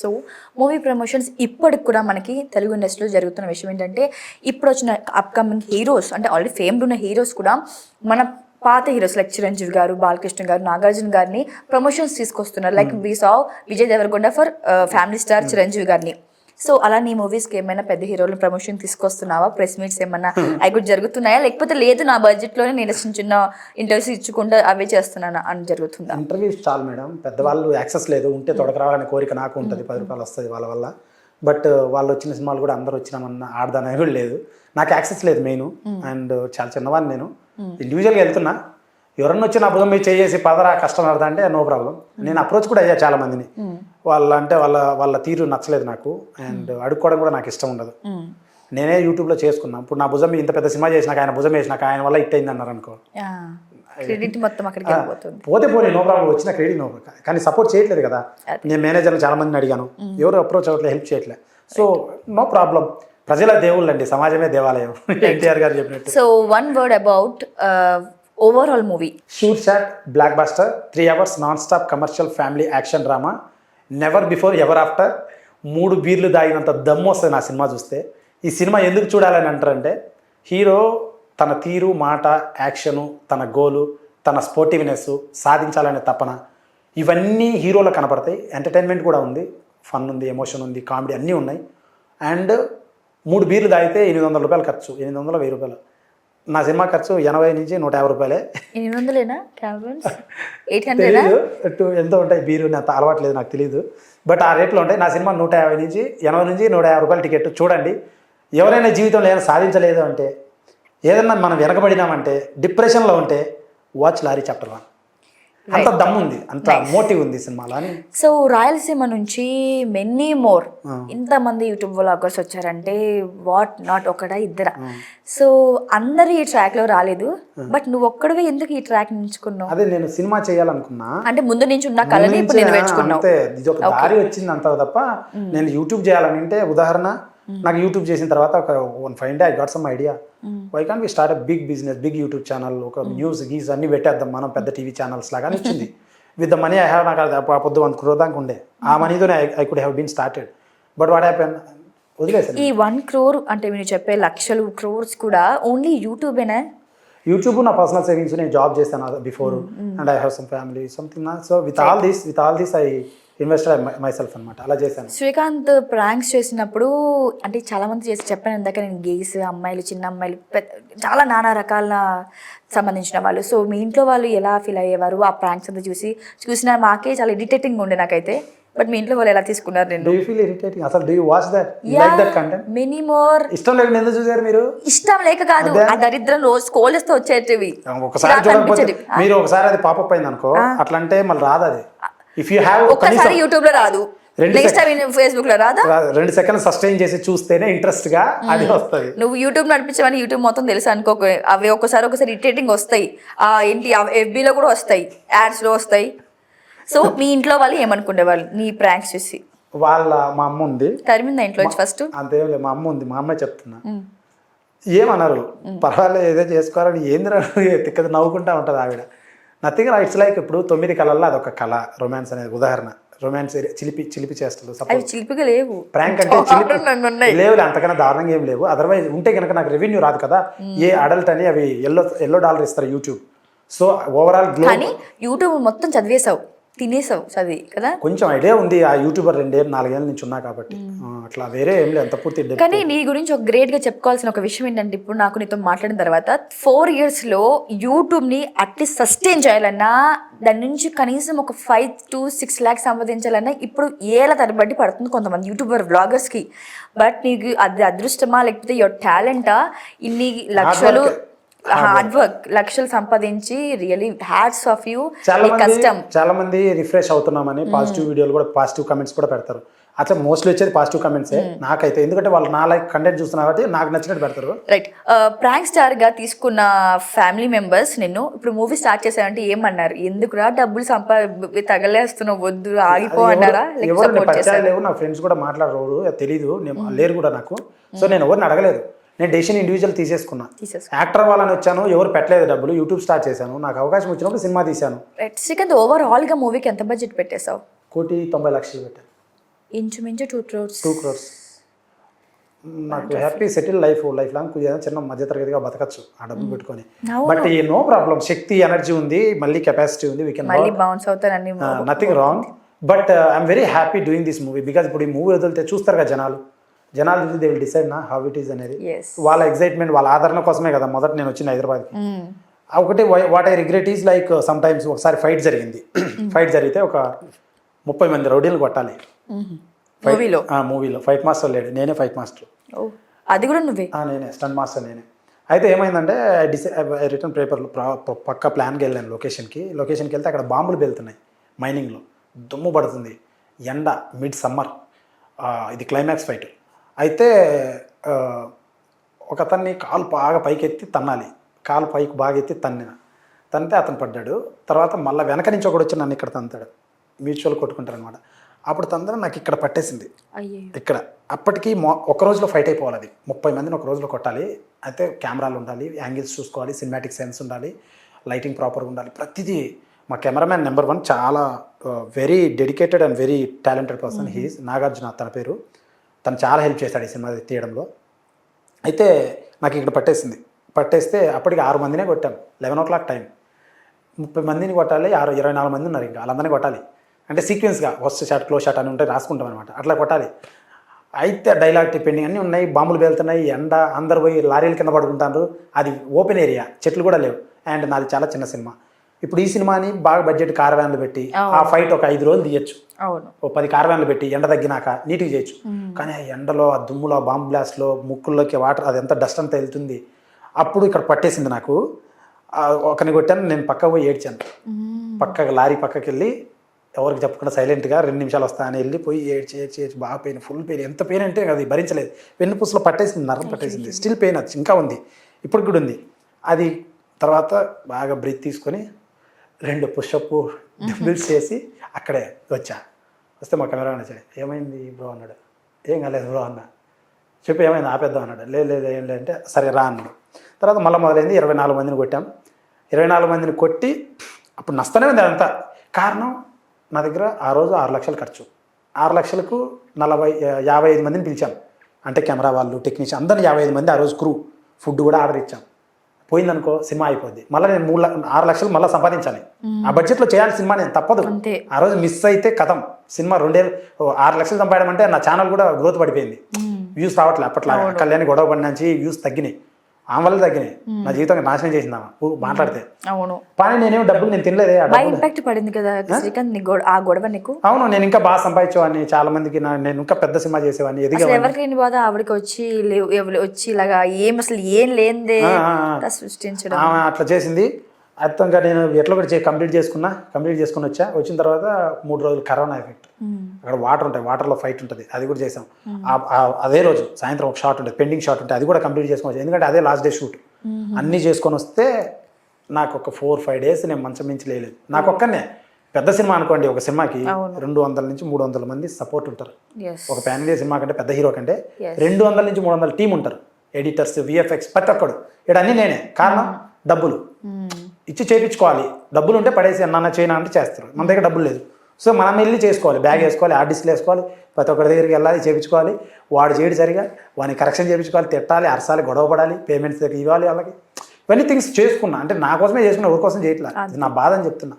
So movie promotions ఇప్పటికి కూడా మనకి తెలుగు ఇండస్ట్రీలో జరుగుతున్న విషయం ఏంటంటే ఇప్పుడు వచ్చిన అప్కమింగ్ హీరోస్ అంటే ఆల్రెడీ ఫేమ్డ్ ఉన్న హీరోస్ కూడా మన పాత హీరోస్ లైక్ చిరంజీవి గారు బాలకృష్ణ గారు నాగార్జున గారిని ప్రమోషన్స్ తీసుకొస్తున్నారు. Like we saw Vijay Deverakonda for family star Chiranjeevi గారిని. సో అలా నీ మూవీస్కి ఏమైనా పెద్ద హీరోలు ప్రమోషన్ తీసుకొస్తున్నావా? ప్రెస్ మీట్స్ ఏమన్నా అవి కూడా జరుగుతున్నాయా? లేకపోతే లేదు నా బడ్జెట్లోనే నేను చిన్న చిన్న ఇంటర్వ్యూస్ ఇచ్చుకుంటూ అవే చేస్తున్నాను అని జరుగుతుందా? ఇంటర్వ్యూస్ చాలు మేడం. పెద్దవాళ్ళు యాక్సెస్ లేదు. ఉంటే తొడక రావాలనే కోరిక నాకు ఉంటుంది. పది రూపాయలు వస్తుంది వాళ్ళ వల్ల. బట్ వాళ్ళు వచ్చిన సినిమాలు కూడా అందరూ వచ్చినామన్న ఆడదాని కూడా లేదు. నాకు యాక్సెస్ లేదు మెయిన్. అండ్ చాలా చిన్నవాడిని నేను. ఇండివిజువల్గా వెళ్తున్నా. ఎవరన్నా వచ్చి నా భుజం మీద చేసి పదరా కష్టం పడదా అంటే నో ప్రాబ్లం నేను అప్రోచ్ కూడా అయ్యా చాలా మందిని వాళ్ళ అంటే వాళ్ళ వాళ్ళ తీరు నచ్చలేదు నాకు. అండ్ అడుక్కోవడం కూడా నాకు ఇష్టం ఉండదు. నేనే యూట్యూబ్లో చేసుకున్నా. ఇప్పుడు నా భుజం ఇంత పెద్ద సినిమా చేసినాక ఆయన భుజం వేసినాక ఆయన వల్ల హిట్ అయింది అన్నారు అనుకో. క్రెడిట్ మొత్తం అక్కడికి వెళ్ళిపోతుంది. పోతే పోనీ నో ప్రాబ్లం వచ్చిన క్రెడిట్ నో కానీ సపోర్ట్ చేయట్లేదు కదా. నేను మేనేజర్ని చాలా మందిని అడిగాను ఎవరు అప్రోచ్ అవ్వట్లేదు హెల్ప్ చేయట్లేదు సో నో ప్రాబ్లం ప్రజల దేవుళ్ళు అండి సమాజమే దేవాలయం. ఎన్టీఆర్ గారు చెప్పినట్టు. So one word about overall movie shoot shot blockbuster three hours non stop commercial family action drama never before ever after మూడు బీర్లు దాగినంత దమ్ము వస్తుంది నా సినిమా చూస్తే. ఈ సినిమా ఎందుకు చూడాలని అంటారంటే హీరో తన తీరు మాట యాక్షను తన గోలు తన స్పోర్టివ్నెస్ సాధించాలనే తపన ఇవన్నీ హీరోలో కనపడతాయి. ఎంటర్టైన్మెంట్ కూడా ఉంది. ఫన్ ఉంది ఎమోషన్ ఉంది కామెడీ అన్నీ ఉన్నాయి. అండ్ మూడు బీర్లు తాగితే ఎనిమిది వందల రూపాయలు ఖర్చు. ఎనిమిది వందల వెయ్యి రూపాయలు. నా సినిమా ఖర్చు ఎనభై నుంచి నూట యాభై రూపాయలే. ఎనిమిది వందలేనా క్యాబన్స్? ఎయిట్ హండ్రెడా? తెలీదు. అటు ఎంత ఉంటాయి బీరు నాకు అలవాట్లేదు నాకు తెలియదు బట్ ఆ రేట్లో ఉంటాయి. నా సినిమా నూట యాభై నుంచి ఎనభై నుంచి నూట యాభై రూపాయల టికెట్. చూడండి. ఎవరైనా జీవితంలో ఏమైనా సాధించలేదు అంటే ఏదన్నా మనం వెనకబడినామంటే డిప్రెషన్లో ఉంటే వాచ్ లారీ చాప్టర్ వన్ అంత దమ్ము ఉంది అంత మోటివ్ ఉంది సినిమాలో సో రాయలసీమ నుంచి మెనీ మోర్ ఇంతమంది యూట్యూబ్ వ్లాగర్స్ వచ్చారంటే వాట్ నాట్ ఒకడా ఇద్దరా. సో అందరు ఈ ట్రాక్లో రాలేదు బట్ నువ్వు ఒక్కడవే ఎందుకు ఈ ట్రాక్ ఎంచుకున్నావు అదే నేను సినిమా చేయాలనుకున్నా. అంటే ముందు నుంచి ఉన్న కళని ఇప్పుడు అంతే. ఇది ఒక దారి వచ్చింది అంత తప్ప నేను యూట్యూబ్ చేయాలని అంటే ఉదాహరణ నాకు యూట్యూబ్ చేసిన తర్వాత ఒక one five day I got some idea why can we start big business big YouTube channel ఒక న్యూస్ గీస్ అన్ని పెట్టేద్దాం మనం పెద్ద టీవీ ఛానల్స్ లాగా వచ్చింది. With the money I have నాకు అది పొద్దు వంద క్రోర్ దాకా ఉండే. ఆ మనీతోనే I could have been started but what happen వదిలేసాను ఈ వన్ క్రోర్ అంటే మీరు చెప్పే లక్షలు క్రోర్స్ కూడా ఓన్లీ యూట్యూబేనా యూట్యూబ్ నా పర్సనల్ సేవింగ్స్ నేను జాబ్ చేస్తాను before and I have some family something so with all this with all this I invested myself అనమాట అలా చేశాను. శ్రీకాంత్ ప్రాంక్స్ చేసినప్పుడు అంటే చాలా మంది చేసి చెప్పాను ఇందాక నేను గేస్ అమ్మాయిలు చిన్న అమ్మాయిలు చాలా నానా రకాల సంబంధించిన వాళ్ళు. సో మీ ఇంట్లో వాళ్ళు ఎలా ఫీల్ అయ్యేవారు? ఆ ప్రాంక్స్ అంతా చూసి చూసిన మాకే చాలా ఇరిటేటింగ్ ఉండే నాకైతే. బట్ మీ ఇంట్లో వాళ్ళు ఎలా తీసుకున్నారు నేను యూ ఫీల్ ఇరిటేటింగ్ అసలు do you watch that like that content many more ఇష్టం లేకుండా ఎందుకు చూసారు మీరు? ఇష్టం లేక కాదు ఆ దరిద్రం రోజు కోలేస్తూ వచ్చేటివి. ఒకసారి చూడకపోతే. మీరు ఒకసారి అది పాపప్ అయింది అనుకో అట్లా అంటే మళ్ళీ రాదు అది. ఇఫ్ యూ హ్యావ్ ఒక్కసారి యూట్యూబ్లో రాదు. రెండు నెక్స్ట్ టైం ఫేస్బుక్లో రాదా? రెండు సెకండ్ సస్టైన్ చేసి చూస్తేనే ఇంట్రెస్ట్గా అది వస్తుంది. నువ్వు యూట్యూబ్ నడిపించమని యూట్యూబ్ మొత్తం తెలుసు అనుకో. అవి ఒకసారి ఒకసారి ఇరిటేటింగ్ వస్తాయి. ఆ ఏంటి FB లో కూడా వస్తాయి. యాడ్స్లో వస్తాయి. సో మీ ఇంట్లో వాళ్ళు ఏమనుకునే వాళ్ళు నీ ప్రాంక్స్ చూసి. వాళ్ళ మా అమ్మ ఉంది. తరిమిందా ఇంట్లో ఫస్ట్ అంతేం లేదు మా అమ్మ ఉంది. మా అమ్మ చెప్తున్నా. ఏమన్నారు పర్వాలేదు ఏదో చేసుకోవాలని ఏందిరా తిక్కది నవ్వుకుంటా ఉంటుంది ఆవిడ. నథింగ్ ఇట్స్ లైక్ ఇప్పుడు తొమ్మిది కళల్లో అదొక కళ రొమాన్స్ అనేది ఉదాహరణ. రొమాన్స్ చిలిపి చిలిపి చేస్తారు చిలిపిగా లేవు. ప్రాంక్ అంటే చిలిపి లేవు అంతకన్నా దారుణంగా ఏం లేవు. అదర్వైజ్ ఉంటే కనుక నాకు రెవెన్యూ రాదు కదా. ఏ అడల్ట్ అని అవి ఎల్లో ఎల్లో డాలర్ ఇస్తారు యూట్యూబ్ సో ఓవరాల్ కానీ యూట్యూబ్ మొత్తం చదివేశావు. తినేసావు చదివి కదా? కొంచెం ఐడియా ఉంది ఆ యూట్యూబర్ రెండేళ్ళు నాలుగేళ్ళ నుంచి ఉన్నా కాబట్టి. అట్లా వేరే ఏం లేదు అంత పూర్తి. కానీ నీ గురించి ఒక గ్రేట్గా చెప్పుకోవాల్సిన ఒక విషయం ఏంటంటే ఇప్పుడు నాకు నీతో మాట్లాడిన తర్వాత ఫోర్ ఇయర్స్లో యూట్యూబ్ని అట్లీస్ట్ సస్టైన్ చేయాలన్నా దాని నుంచి కనీసం ఒక ఫైవ్ టు సిక్స్ ల్యాక్స్ సంపాదించాలన్నా ఇప్పుడు ఏళ్ళ తరబడి పడుతుంది కొంతమంది యూట్యూబర్ బ్లాగర్స్కి. బట్ నీకు అది అదృష్టమా లేకపోతే యువర్ టాలెంటా ఇన్ని లక్షలు. Hard work. లక్షలు సంపాదించి రియలీ హ్యాట్స్ ఆఫ్ యూ కష్టం. చాలా మంది రిఫ్రెష్ అవుతున్నామని పాజిటివ్ వీడియోలు కూడా పాజిటివ్ కమెంట్స్ కూడా పెడతారు. అట్లా మోస్ట్లీ వచ్చేది పాజిటివ్ కమెంట్సే నాకైతే. ఎందుకంటే వాళ్ళు నా లైక్ కంటెంట్ చూస్తున్నారు కాబట్టి నాకు నచ్చినట్టు పెడతారు. రైట్ ప్రాంక్ స్టార్గా తీసుకున్న ఫ్యామిలీ మెంబర్స్ నిన్ను ఇప్పుడు మూవీ స్టార్ట్ చేశారంటే ఏమన్నారు? ఎందుకురా డబ్బులు సంపా తగలేస్తున్నావు వద్దు ఆగిపో అన్నారా? ఎవరు నా ఫ్రెండ్స్ కూడా మాట్లాడరు తెలీదు నేను లేరు కూడా నాకు. సో నేను ఎవరిని అడగలేదు. నేను డెసిషన్ ఇండివిజువల్ తీసేసుకున్నా. తీసేసుకో యాక్టర్ వాళ్ళని వచ్చాను ఎవరు పెట్టలేదు డబ్బులు యూట్యూబ్ స్టార్ట్ చేశాను నాకు అవకాశం వచ్చినప్పుడు సినిమా తీశాను. శ్రీకాంత్ ఓవరాల్గా మూవీకి ఎంత బడ్జెట్ పెట్టేశావు? కోటి తొంభై లక్షలు పెట్టాను ఇంచుమించు టూ క్రోర్స్ టూ క్రోర్స్ నాకు happy settle life life long ఏదైనా చిన్న మధ్యతరగతిగా బతకచ్చు ఆ డబ్బులు పెట్టుకొని. అవును. బట్ ఈ నో ప్రాబ్లం శక్తి ఎనర్జీ ఉంది మళ్ళీ కెపాసిటీ ఉంది. వీ కెన్ మళ్ళీ బౌన్స్ అవుతారు అన్ని nothing wrong but I'm very happy doing this movie because ఇప్పుడు ఈ మూవీ వదిలితే చూస్తారు కదా జనాలు. జనాలు చూసి దే విల్ డిసైడ్ నా హౌ ఇట్ ఈస్ అనేది. వాళ్ళ ఎగ్జైట్మెంట్ వాళ్ళ ఆదరణ కోసమే కదా మొదట నేను వచ్చిన హైదరాబాద్కి. ఆ ఒకటి what I regret is like sometimes ఒకసారి ఫైట్ జరిగింది. ఫైట్ జరిగితే ఒక ముప్పై మంది రౌడీలు కొట్టాలి. మూవీలో మూవీలో ఫైట్ మాస్టర్ లేడు. నేనే ఫైట్ మాస్టర్ అది కూడా నువ్వే? నేనే. స్టన్ మాస్టర్ నేనే. అయితే ఏమైందంటే డిసై రిటర్న్ పేపర్లో పక్క ప్లాన్కి వెళ్ళాను లొకేషన్కి లొకేషన్కి వెళ్తే అక్కడ బాంబులు వెళ్తున్నాయి మైనింగ్లో దుమ్ము పడుతుంది. ఎండ మిడ్ సమ్మర్ ఇది క్లైమాక్స్ ఫైట్ అయితే ఒక అతన్ని కాలు బాగా పైకి ఎత్తి తన్నాలి. కాలు పైకి బాగా ఎత్తి తన్నిన. తన్నితే అతను పడ్డాడు. తర్వాత మళ్ళీ వెనక నుంచి ఒకడు వచ్చి నన్ను ఇక్కడ తంతాడు. మ్యూచువల్ కొట్టుకుంటారు అనమాట అప్పుడు తందరం నాకు ఇక్కడ పట్టేసింది. అయ్యే ఇక్కడ. అప్పటికి మొ ఒక రోజులో ఫైట్ అయిపోవాలి అది. ముప్పై మందిని ఒక రోజులో కొట్టాలి. అయితే కెమెరాలు ఉండాలి యాంగిల్స్ చూసుకోవాలి సినిమాటిక్ సెన్స్ ఉండాలి లైటింగ్ ప్రాపర్గా ఉండాలి. ప్రతిదీ మా కెమెరామ్యాన్ నెంబర్ వన్ చాలా very dedicated and very talented person he's Nagarjuna తన పేరు. తను చాలా హెల్ప్ చేశాడు ఈ సినిమా తీయడంలో. అయితే నాకు ఇక్కడ పట్టేసింది. పట్టేస్తే అప్పటికి ఆరు మందినే కొట్టాను లెవెన్ ఓ క్లాక్ టైం. ముప్పై మందిని కొట్టాలి ఆరు ఇరవై నాలుగు మంది ఉన్నారు ఇంకా. వాళ్ళందరినీ కొట్టాలి. అంటే సీక్వెన్స్గా ఫస్ట్ షాట్ క్లోజ్ షాట్ అని ఉంటే రాసుకుంటాం అనమాట అట్లా కొట్టాలి. అయితే డైలాగ్ టిప్పింగ్ అన్నీ ఉన్నాయి. బాంబులు వెళ్తున్నాయి ఎండ అందరు పోయి లారీల కింద పడుకుంటారు అది ఓపెన్ ఏరియా చెట్లు కూడా లేవు. అండ్ నాది చాలా చిన్న సినిమా. ఇప్పుడు ఈ సినిమాని బాగా బడ్జెట్ కారవాన్లు పెట్టి ఆ ఫైట్ ఒక ఐదు రోజులు తీయచ్చు. అవును. ఓ పది కారవాన్లు పెట్టి ఎండ తగ్గినాక నీట్గా చేయొచ్చు. కానీ ఆ ఎండలో ఆ దుమ్ములో ఆ బాంబ్ బ్లాస్ట్లో ముక్కుల్లోకి వాటర్ అది ఎంత డస్ట్ అంతా వెళ్తుంది. అప్పుడు ఇక్కడ పట్టేసింది నాకు. ఆ ఒకరిని కొట్టాను నేను పక్క పోయి ఏడ్చాను. పక్కకి లారీ పక్కకి వెళ్ళి ఎవరికి చెప్పకుండా సైలెంట్గా రెండు నిమిషాలు వస్తా అని వెళ్ళి పోయి ఏడ్చి ఏడ్చి ఏడ్చి బాగా పెయిన్ ఫుల్ పెయిన్ ఎంత పెయిన్ అంటే అది భరించలేదు. వెన్నుపూసలో పట్టేసింది నరం పట్టేసింది. స్టిల్ పెయిన్ అది ఇంకా ఉంది. ఇప్పుడు కూడా ఉంది. అది తర్వాత బాగా బ్రీత్ తీసుకొని రెండు పుషప్ డంబిల్స్ చేసి అక్కడే వచ్చా. వస్తే మా కెమెరా వచ్చాడు. ఏమైంది బ్రో అన్నాడు. ఏం కాలేదు బ్రో అన్న. చెప్పి ఏమైంది? ఆపేద్దాం అన్నాడు. లేదు లేదు ఏం లేదంటే సరే రా అన్నాడు. తర్వాత మళ్ళీ మొదలైంది ఇరవై నాలుగు మందిని కొట్టాం. ఇరవై నాలుగు మందిని కొట్టి అప్పుడు నష్టమే ఉంది అదంతా. కారణం నా దగ్గర ఆ రోజు ఆరు లక్షలు ఖర్చు. ఆరు లక్షలకు నలభై యాభై ఐదు మందిని పిలిచాం. అంటే కెమెరా వాళ్ళు టెక్నీషియన్ అందరిని యాభై ఐదు మంది ఆ రోజు క్రూ. ఫుడ్ కూడా ఆర్డర్ ఇచ్చాం. పోయిందనుకో సినిమా అయిపోద్ది. మళ్ళీ నేను మూడు ఆరు లక్షలు మళ్ళీ సంపాదించాలి. ఆ బడ్జెట్లో చేయాలి సినిమా నేను తప్పదు. ఆ రోజు మిస్ అయితే కథం. సినిమా రెండేళ్ళు ఓ ఆరు లక్షలు సంపాదడం అంటే నా ఛానల్ కూడా గ్రోత్ పడిపోయింది. వ్యూస్ రావట్లే అప్పట్లో. కళ్యాణి గొడవ పడి నుంచి వ్యూస్ తగ్గినాయి. ఆమె వల్ల తగ్గినాయి. నా జీవితం నాశనం చేసింది ఆమె. మాట్లాడితే. అవును. కానీ నేనేం డబ్బులు నేను తినలేదే ఇంపాక్ట్ పడింది కదా శ్రీకాంత్ ఆ గొడవ నీకు? అవును నేను ఇంకా బాగా సంపాదించేవాడిని. చాలా మందికి నేను ఇంకా పెద్ద సినిమా చేసేవాడిని ఎదిగేవాడిని. ఎవరికి లేని బాధ ఆవిడకి వచ్చి వచ్చి ఇలాగా ఏం అసలు ఏం లేనిదే సృష్టించడం. అట్లా చేసింది. అర్థంగా నేను ఎట్లా కూడా చే- కంప్లీట్ చేసుకున్నా కంప్లీట్ చేసుకుని వచ్చా. వచ్చిన తర్వాత మూడు రోజులు కరోనా ఎఫెక్ట్. అక్కడ వాటర్ ఉంటాయి వాటర్లో ఫైట్ ఉంటుంది అది కూడా చేసాం. అదే రోజు సాయంత్రం ఒక షాట్ ఉంటుంది పెండింగ్ షాట్ ఉంటుంది అది కూడా కంప్లీట్ చేసుకొని వచ్చాం. ఎందుకంటే అదే లాస్ట్ డే షూట్. అన్నీ చేసుకొని వస్తే నాకు ఒక ఫోర్ ఫైవ్ డేస్ నేను మంచం మించి లేదు నాకు ఒక్కనే. పెద్ద సినిమా అనుకోండి ఒక సినిమాకి రెండు వందల నుంచి మూడు వందల మంది సపోర్ట్ ఉంటారు. ఒక ప్యాన్ ఇండియా సినిమా కంటే పెద్ద హీరో కంటే. రెండు వందల నుంచి మూడు వందల టీం ఉంటారు. ఎడిటర్స్ విఎఫ్ఎక్స్ ప్రతి ఒక్కడు. ఇక్కడ అన్నీ నేనే. కారణం డబ్బులు. ఇచ్చి చేయించుకోవాలి డబ్బులు ఉంటే పడేసి అన్న చేయనా అంటే చేస్తారు. మన దగ్గర డబ్బులు లేదు. సో మనం వెళ్ళి చేసుకోవాలి. బ్యాగ్ వేసుకోవాలి ఆర్టిస్ట్లు వేసుకోవాలి. ప్రతి ఒక్కరి దగ్గరికి వెళ్ళాలి చేయించుకోవాలి వాడు చేయడు సరిగా. వాడిని కరెక్షన్ చేయించుకోవాలి తిట్టాలి అరసాలి గొడవ పడాలి పేమెంట్స్ ఇవ్వాలి వాళ్ళకి. ఇవన్నీ థింగ్స్ చేసుకున్నా. అంటే నా కోసమే చేసుకున్నా ఎవరి కోసం చేయట్లా? ఇది నా బాధ అని చెప్తున్నా.